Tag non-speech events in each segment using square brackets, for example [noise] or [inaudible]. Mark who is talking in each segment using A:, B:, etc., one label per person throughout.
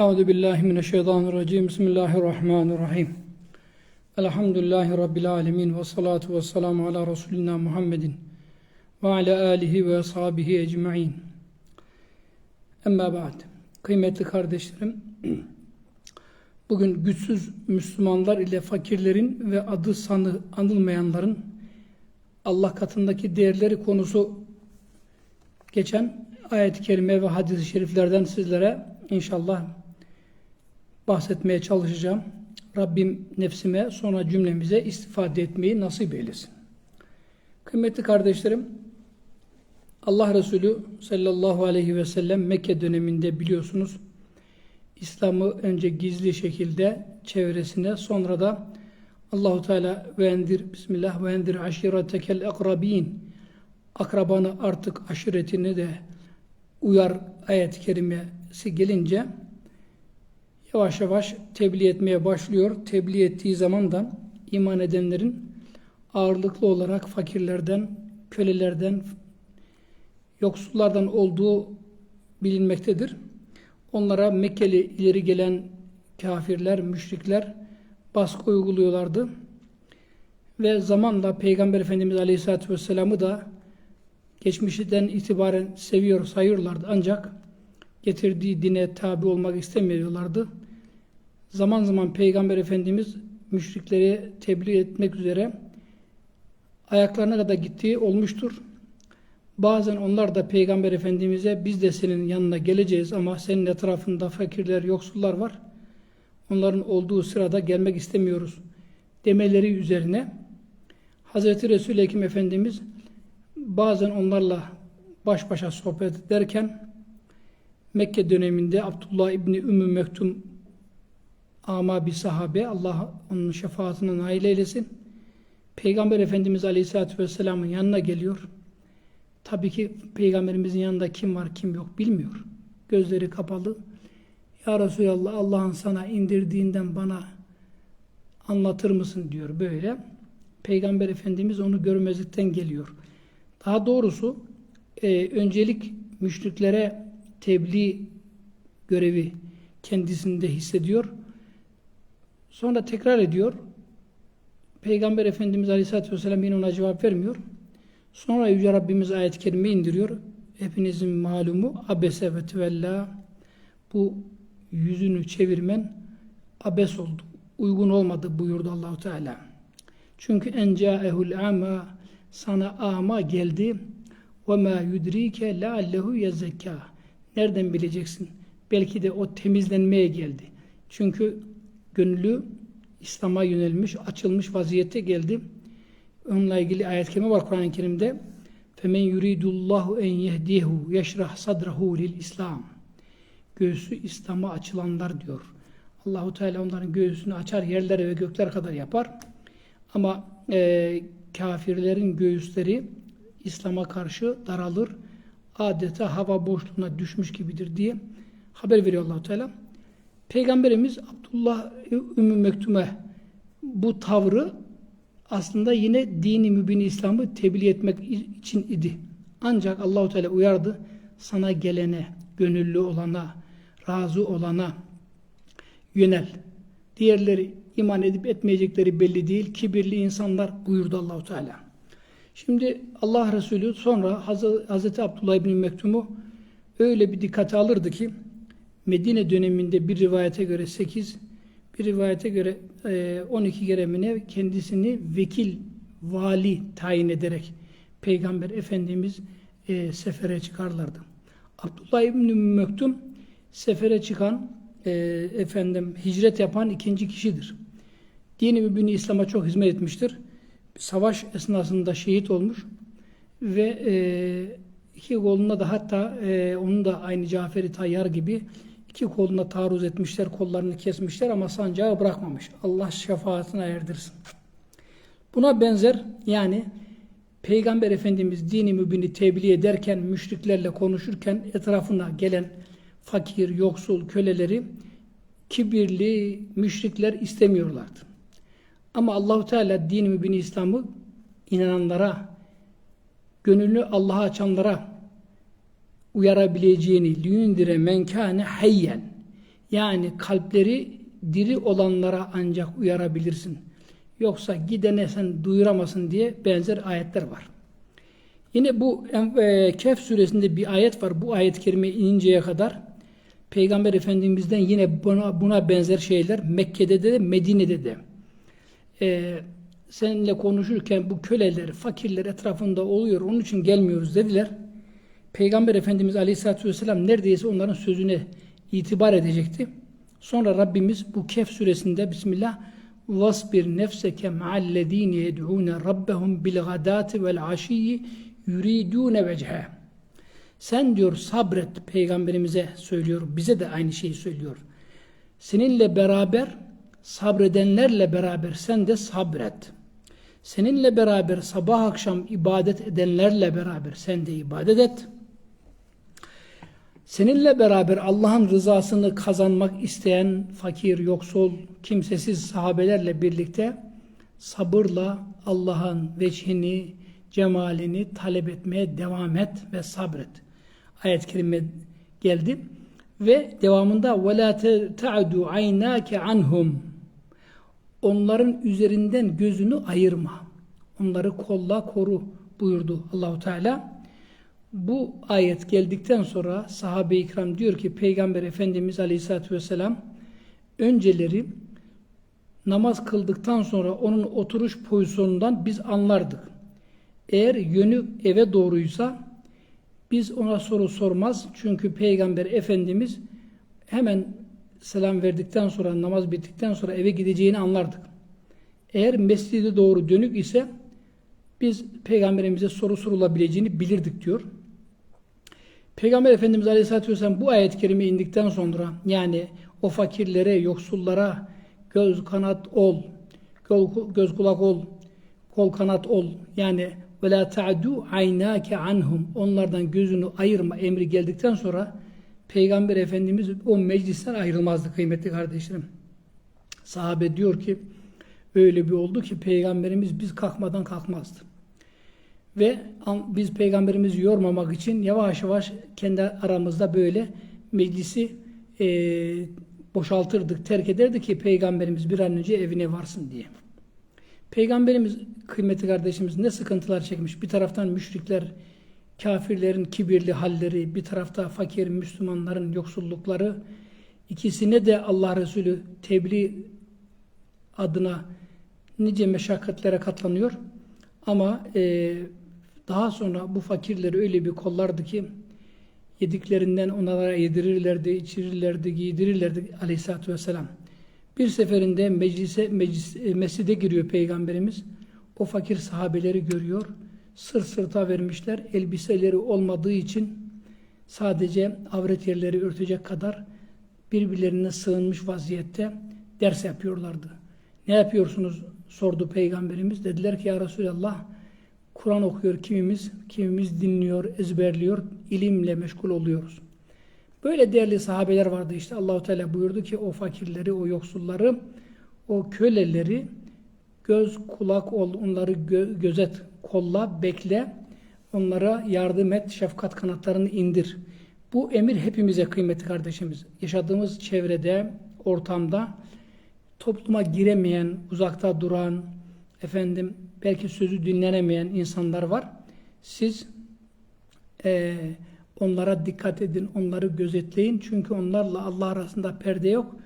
A: Euzu billahi mineşşeytanirracim. Bismillahirrahmanirrahim. Elhamdülillahi rabbil alamin ve salatu vesselamu ala resulina Muhammedin ve ala alihi ve ashabihi ecmaîn. Emma ba'd. Kıymetli kardeşlerim, [clears throat] bugün güçsüz Müslümanlar ile fakirlerin ve adı sanı anılmayanların Allah katındaki değerleri konusu geçen ayet-i kerime ve hadis-i şeriflerden sizlere inşallah bahsetmeye çalışacağım. Rabbim nefsime sonra cümlemize istifade etmeyi nasip eylesin. Kıymetli kardeşlerim, Allah Resulü sallallahu aleyhi ve sellem Mekke döneminde biliyorsunuz İslam'ı önce gizli şekilde çevresine sonra da Allahu Teala ve endir bismillah ve endir aşiretekel akrabin akrabanı artık aşiretini de uyar ayet-i kerimesi gelince yavaş yavaş tebliğ etmeye başlıyor. Tebliğ ettiği zaman da iman edenlerin ağırlıklı olarak fakirlerden, kölelerden, yoksullardan olduğu bilinmektedir. Onlara Mekkeli ileri gelen kafirler, müşrikler baskı uyguluyorlardı. Ve zamanla Peygamber Efendimiz Aleyhisselatü Vesselam'ı da geçmişten itibaren seviyor sayıyorlardı. Ancak getirdiği dine tabi olmak istemiyorlardı. Zaman zaman Peygamber Efendimiz müşrikleri tebliğ etmek üzere ayaklarına kadar gittiği olmuştur. Bazen onlar da Peygamber Efendimiz'e biz de senin yanına geleceğiz ama senin etrafında fakirler, yoksullar var. Onların olduğu sırada gelmek istemiyoruz demeleri üzerine Hazreti Resul-i Ekim Efendimiz bazen onlarla baş başa sohbet ederken Mekke döneminde Abdullah İbni Ümmü Mektum ama bir sahabe Allah onun şefaatine nail eylesin. Peygamber Efendimiz Aleyhisselatü Vesselam'ın yanına geliyor. Tabii ki Peygamberimizin yanında kim var kim yok bilmiyor. Gözleri kapalı. Ya Resulallah Allah'ın sana indirdiğinden bana anlatır mısın diyor böyle. Peygamber Efendimiz onu görmezlikten geliyor. Daha doğrusu e, öncelik müşriklere tebliğ görevi kendisinde hissediyor. Sonra tekrar ediyor. Peygamber Efendimiz Aleyhisselatü Vesselam yine ona cevap vermiyor. Sonra Yüce Rabbimiz ayet-i kerime indiriyor. Hepinizin malumu abese ve tevella bu yüzünü çevirmen abes oldu. Uygun olmadı buyurdu Allahu Teala. Çünkü en ca'ehul ama sana ama geldi ve ma yudrike la'allehu yezekka. Nereden bileceksin? Belki de o temizlenmeye geldi. Çünkü gönlü İslam'a yönelmiş, açılmış vaziyette geldi. Onunla ilgili ayet kelime var Kur'an-ı Kerim'de. فَمَنْ يُرِيدُ اللّٰهُ اَنْ يَهْدِيهُ يَشْرَحْ صَدْرَهُ لِلْاِسْلَامِ Göğsü İslam'a açılanlar diyor. Allahu Teala onların göğsünü açar, yerlere ve gökler kadar yapar. Ama e, kafirlerin göğüsleri İslam'a karşı daralır. Adeta hava boşluğuna düşmüş gibidir diye haber veriyor Allahu Teala. Peygamberimiz Abdullah Ümmü Mektume bu tavrı aslında yine dini mübin İslam'ı tebliğ etmek için idi. Ancak Allahu Teala uyardı. Sana gelene, gönüllü olana, razı olana yönel. Diğerleri iman edip etmeyecekleri belli değil. Kibirli insanlar buyurdu Allahu Teala. Şimdi Allah Resulü sonra Hazreti Abdullah bin Mektum'u öyle bir dikkate alırdı ki Medine döneminde bir rivayete göre 8, bir rivayete göre 12 geremine kendisini vekil, vali tayin ederek Peygamber Efendimiz e, sefere çıkarlardı. Abdullah İbni Mektum sefere çıkan e, efendim hicret yapan ikinci kişidir. Dini mübini İslam'a çok hizmet etmiştir. Savaş esnasında şehit olmuş ve e, iki koluna da hatta e, onun da aynı Cafer-i Tayyar gibi iki koluna taarruz etmişler, kollarını kesmişler ama sancağı bırakmamış. Allah şefaatine erdirsin. Buna benzer yani Peygamber Efendimiz dini mübini tebliğ ederken, müşriklerle konuşurken etrafına gelen fakir, yoksul, köleleri kibirli müşrikler istemiyorlardı. Ama Allahu Teala din mübini İslam'ı inananlara, gönlünü Allah'a açanlara uyarabileceğini liyundire menkâne hayyen Yani kalpleri diri olanlara ancak uyarabilirsin. Yoksa gidene sen duyuramasın diye benzer ayetler var. Yine bu e, Kehf suresinde bir ayet var. Bu ayet-i kerime ininceye kadar Peygamber Efendimiz'den yine buna, buna benzer şeyler Mekke'de de Medine'de de. E, seninle konuşurken bu köleler, fakirler etrafında oluyor. Onun için gelmiyoruz dediler. Peygamber Efendimiz Aleyhisselatü Vesselam neredeyse onların sözüne itibar edecekti. Sonra Rabbimiz bu Kehf suresinde Bismillah vasbir nefseke ma'allezine yed'une rabbehum bil gadati vel aşiyyi yuridune vechhe. Sen diyor sabret peygamberimize söylüyor. Bize de aynı şeyi söylüyor. Seninle beraber sabredenlerle beraber sen de sabret. Seninle beraber sabah akşam ibadet edenlerle beraber sen de ibadet et. Seninle beraber Allah'ın rızasını kazanmak isteyen fakir, yoksul, kimsesiz sahabelerle birlikte sabırla Allah'ın veçhini, cemalini talep etmeye devam et ve sabret. Ayet-i kerime geldi ve devamında وَلَا تَعْدُ عَيْنَاكَ عَنْهُمْ Onların üzerinden gözünü ayırma. Onları kolla, koru buyurdu Allahu Teala. Bu ayet geldikten sonra sahabe-i ikram diyor ki Peygamber Efendimiz Aleyhisselatü Vesselam önceleri namaz kıldıktan sonra onun oturuş pozisyonundan biz anlardık. Eğer yönü eve doğruysa biz ona soru sormaz. Çünkü Peygamber Efendimiz hemen selam verdikten sonra namaz bittikten sonra eve gideceğini anlardık. Eğer mescide doğru dönük ise biz peygamberimize soru sorulabileceğini bilirdik diyor. Peygamber Efendimiz Aleyhisselatü Vesselam bu ayet-i kerime indikten sonra yani o fakirlere, yoksullara göz kanat ol, göz kulak ol, kol kanat ol. Yani ve la ta'du aynake anhum. Onlardan gözünü ayırma emri geldikten sonra Peygamber Efendimiz o meclisten ayrılmazdı kıymetli kardeşlerim. Sahabe diyor ki öyle bir oldu ki Peygamberimiz biz kalkmadan kalkmazdı. Ve biz Peygamberimizi yormamak için yavaş yavaş kendi aramızda böyle meclisi e, boşaltırdık, terk ederdi ki Peygamberimiz bir an önce evine varsın diye. Peygamberimiz kıymetli kardeşimiz ne sıkıntılar çekmiş. Bir taraftan müşrikler, kafirlerin kibirli halleri, bir tarafta fakir Müslümanların yoksullukları, ikisine de Allah Resulü tebliğ adına nice meşakkatlere katlanıyor. Ama e, daha sonra bu fakirleri öyle bir kollardı ki yediklerinden onlara yedirirlerdi, içirirlerdi, giydirirlerdi aleyhissalatü vesselam. Bir seferinde meclise, meclis, e, mescide giriyor Peygamberimiz. O fakir sahabeleri görüyor. Sırt sırta vermişler. Elbiseleri olmadığı için sadece avret yerleri örtecek kadar birbirlerine sığınmış vaziyette ders yapıyorlardı. Ne yapıyorsunuz sordu Peygamberimiz. Dediler ki ya Resulallah Kur'an okuyor kimimiz, kimimiz dinliyor, ezberliyor, ilimle meşgul oluyoruz. Böyle değerli sahabeler vardı işte. Allahu Teala buyurdu ki o fakirleri, o yoksulları, o köleleri göz kulak ol, onları gö gözet, kolla, bekle, onlara yardım et, şefkat kanatlarını indir. Bu emir hepimize kıymetli kardeşimiz. Yaşadığımız çevrede, ortamda topluma giremeyen, uzakta duran, efendim belki sözü dinlenemeyen insanlar var. Siz eee Onlara dikkat edin, onları gözetleyin. Çünkü onlarla Allah arasında perde yok.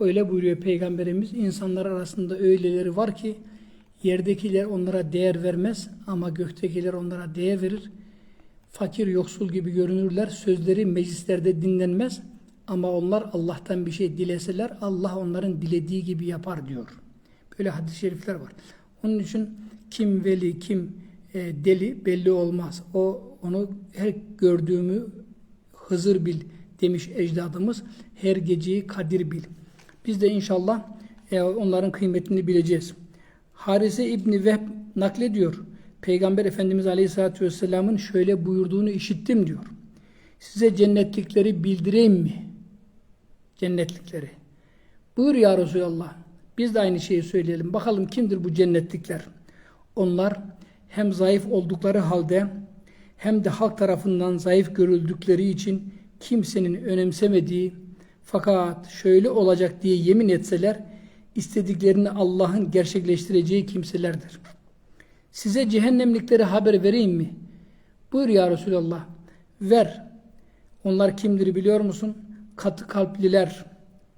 A: Öyle buyuruyor Peygamberimiz. İnsanlar arasında öyleleri var ki yerdekiler onlara değer vermez ama göktekiler onlara değer verir. Fakir, yoksul gibi görünürler. Sözleri meclislerde dinlenmez. Ama onlar Allah'tan bir şey dileseler Allah onların dilediği gibi yapar diyor. Böyle hadis-i şerifler var. Onun için kim veli, kim e, deli belli olmaz. O onu her gördüğümü Hızır bil demiş ecdadımız. Her geceyi kadir bil. Biz de inşallah e, onların kıymetini bileceğiz. Harise İbni Vehb naklediyor. Peygamber Efendimiz Aleyhisselatü Vesselam'ın şöyle buyurduğunu işittim diyor. Size cennetlikleri bildireyim mi? Cennetlikleri. Buyur ya Resulallah. Biz de aynı şeyi söyleyelim. Bakalım kimdir bu cennetlikler? Onlar hem zayıf oldukları halde hem de halk tarafından zayıf görüldükleri için kimsenin önemsemediği, Fakat şöyle olacak diye yemin etseler istediklerini Allah'ın gerçekleştireceği kimselerdir. Size cehennemlikleri haber vereyim mi? Buyur ya Resulallah. Ver. Onlar kimdir biliyor musun? Katı kalpliler,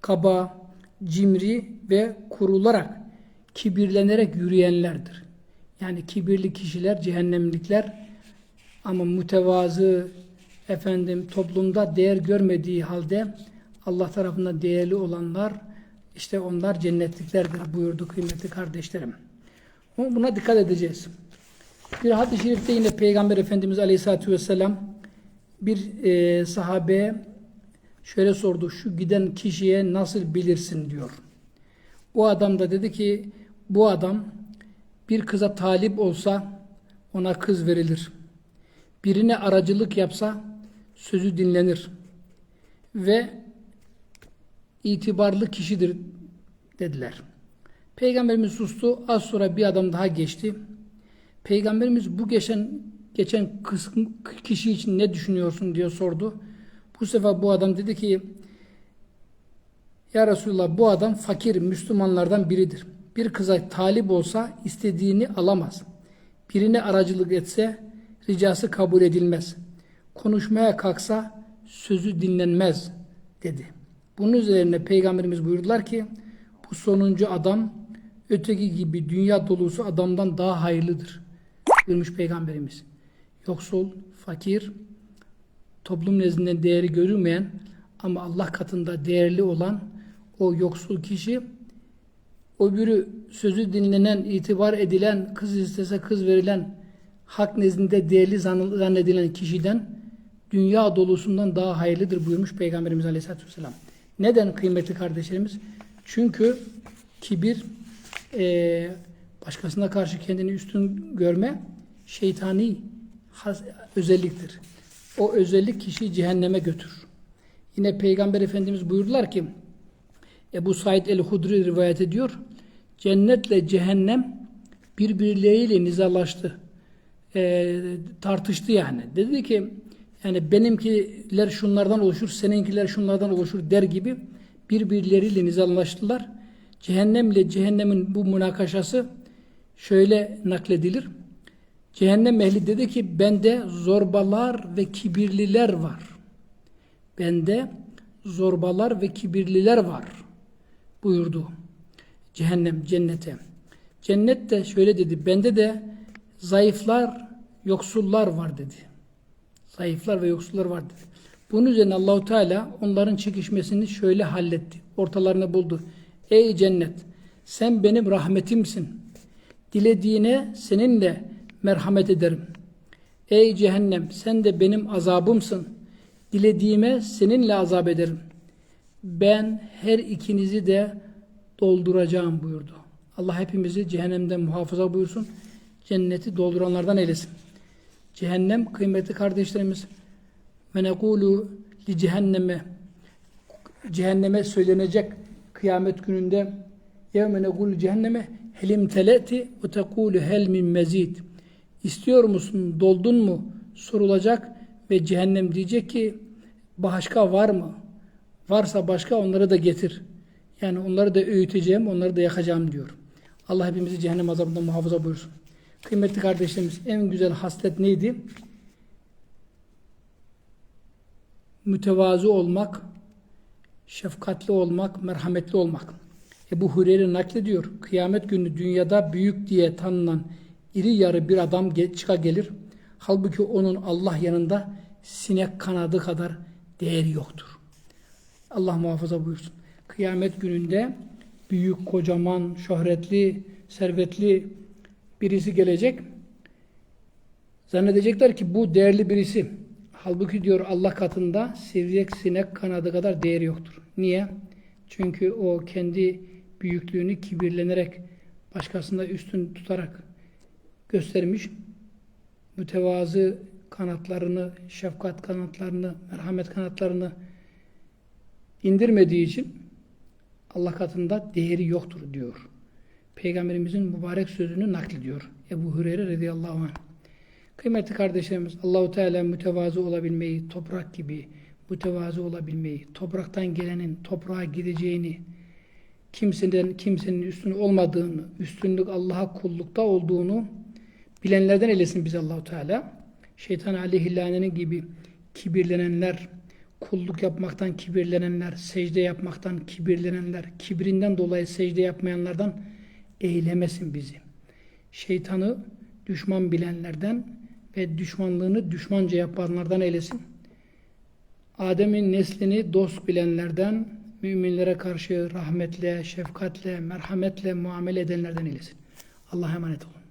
A: kaba, cimri ve kurularak, kibirlenerek yürüyenlerdir. Yani kibirli kişiler, cehennemlikler ama mütevazı, efendim toplumda değer görmediği halde Allah tarafından değerli olanlar, işte onlar cennetliklerdir buyurdu kıymetli kardeşlerim. Ama Buna dikkat edeceğiz. Bir hadis-i şerifte yine Peygamber Efendimiz Aleyhisselatü Vesselam bir e, sahabeye şöyle sordu. Şu giden kişiye nasıl bilirsin diyor. O adam da dedi ki bu adam bir kıza talip olsa ona kız verilir. Birine aracılık yapsa sözü dinlenir. Ve itibarlı kişidir dediler. Peygamberimiz sustu. Az sonra bir adam daha geçti. Peygamberimiz bu geçen geçen kişi için ne düşünüyorsun diye sordu. Bu sefer bu adam dedi ki Ya Resulullah bu adam fakir Müslümanlardan biridir. Bir kıza talip olsa istediğini alamaz. Birine aracılık etse ricası kabul edilmez. Konuşmaya kalksa sözü dinlenmez dedi. Bunun üzerine Peygamberimiz buyurdular ki bu sonuncu adam öteki gibi dünya dolusu adamdan daha hayırlıdır. Buyurmuş Peygamberimiz. Yoksul, fakir, toplum nezdinde değeri görülmeyen ama Allah katında değerli olan o yoksul kişi öbürü sözü dinlenen, itibar edilen, kız istese kız verilen, hak nezdinde değerli zannedilen kişiden dünya dolusundan daha hayırlıdır buyurmuş Peygamberimiz Aleyhisselatü Vesselam. Neden kıymetli kardeşlerimiz? Çünkü kibir e, başkasına karşı kendini üstün görme şeytani has, özelliktir. O özellik kişiyi cehenneme götürür. Yine Peygamber Efendimiz buyurdular ki Ebu Said el-Hudri rivayet ediyor. Cennetle cehennem birbirleriyle nizalaştı. E, tartıştı yani. Dedi ki yani benimkiler şunlardan oluşur, seninkiler şunlardan oluşur der gibi birbirleriyle nizalaştılar. Cehennemle cehennemin bu münakaşası şöyle nakledilir. Cehennem ehli dedi ki bende zorbalar ve kibirliler var. Bende zorbalar ve kibirliler var buyurdu. Cehennem cennete. Cennet de şöyle dedi. Bende de zayıflar, yoksullar var dedi. Zayıflar ve yoksullar var dedi. Bunun üzerine Allahu Teala onların çekişmesini şöyle halletti. Ortalarını buldu. Ey cennet sen benim rahmetimsin. Dilediğine seninle merhamet ederim. Ey cehennem sen de benim azabımsın. Dilediğime seninle azap ederim. Ben her ikinizi de dolduracağım buyurdu. Allah hepimizi cehennemden muhafaza buyursun. Cenneti dolduranlardan eylesin. Cehennem kıymetli kardeşlerimiz ve nekulu li cehenneme cehenneme söylenecek kıyamet gününde yevme nekulu cehenneme helim teleti ve tekulu hel min mezid İstiyor musun? Doldun mu? Sorulacak ve cehennem diyecek ki başka var mı? Varsa başka onları da getir. Yani onları da öğüteceğim, onları da yakacağım diyor. Allah hepimizi cehennem azabından muhafaza buyursun. Kıymetli kardeşlerimiz en güzel haslet neydi? Mütevazı olmak, şefkatli olmak, merhametli olmak. Ebu Hureyre naklediyor. Kıyamet günü dünyada büyük diye tanınan iri yarı bir adam çıka gelir. Halbuki onun Allah yanında sinek kanadı kadar değeri yoktur. Allah muhafaza buyursun. Kıyamet gününde büyük, kocaman, şöhretli, servetli birisi gelecek. Zannedecekler ki bu değerli birisi. Halbuki diyor Allah katında sivrek sinek kanadı kadar değeri yoktur. Niye? Çünkü o kendi büyüklüğünü kibirlenerek başkasında üstün tutarak göstermiş. Mütevazı kanatlarını, şefkat kanatlarını, merhamet kanatlarını indirmediği için Allah katında değeri yoktur diyor. Peygamberimizin mübarek sözünü naklediyor. Ebu Hureyre radıyallahu anh. Kıymetli kardeşlerimiz Allahu Teala mütevazı olabilmeyi, toprak gibi mütevazı olabilmeyi, topraktan gelenin toprağa gideceğini, kimseden kimsenin üstün olmadığını, üstünlük Allah'a kullukta olduğunu bilenlerden eylesin bizi Allahu Teala. Şeytan aleyhillanenin gibi kibirlenenler, kulluk yapmaktan kibirlenenler, secde yapmaktan kibirlenenler, kibrinden dolayı secde yapmayanlardan eylemesin bizi. Şeytanı düşman bilenlerden ve düşmanlığını düşmanca yapanlardan eylesin. Adem'in neslini dost bilenlerden, müminlere karşı rahmetle, şefkatle, merhametle muamele edenlerden eylesin. Allah'a emanet olun.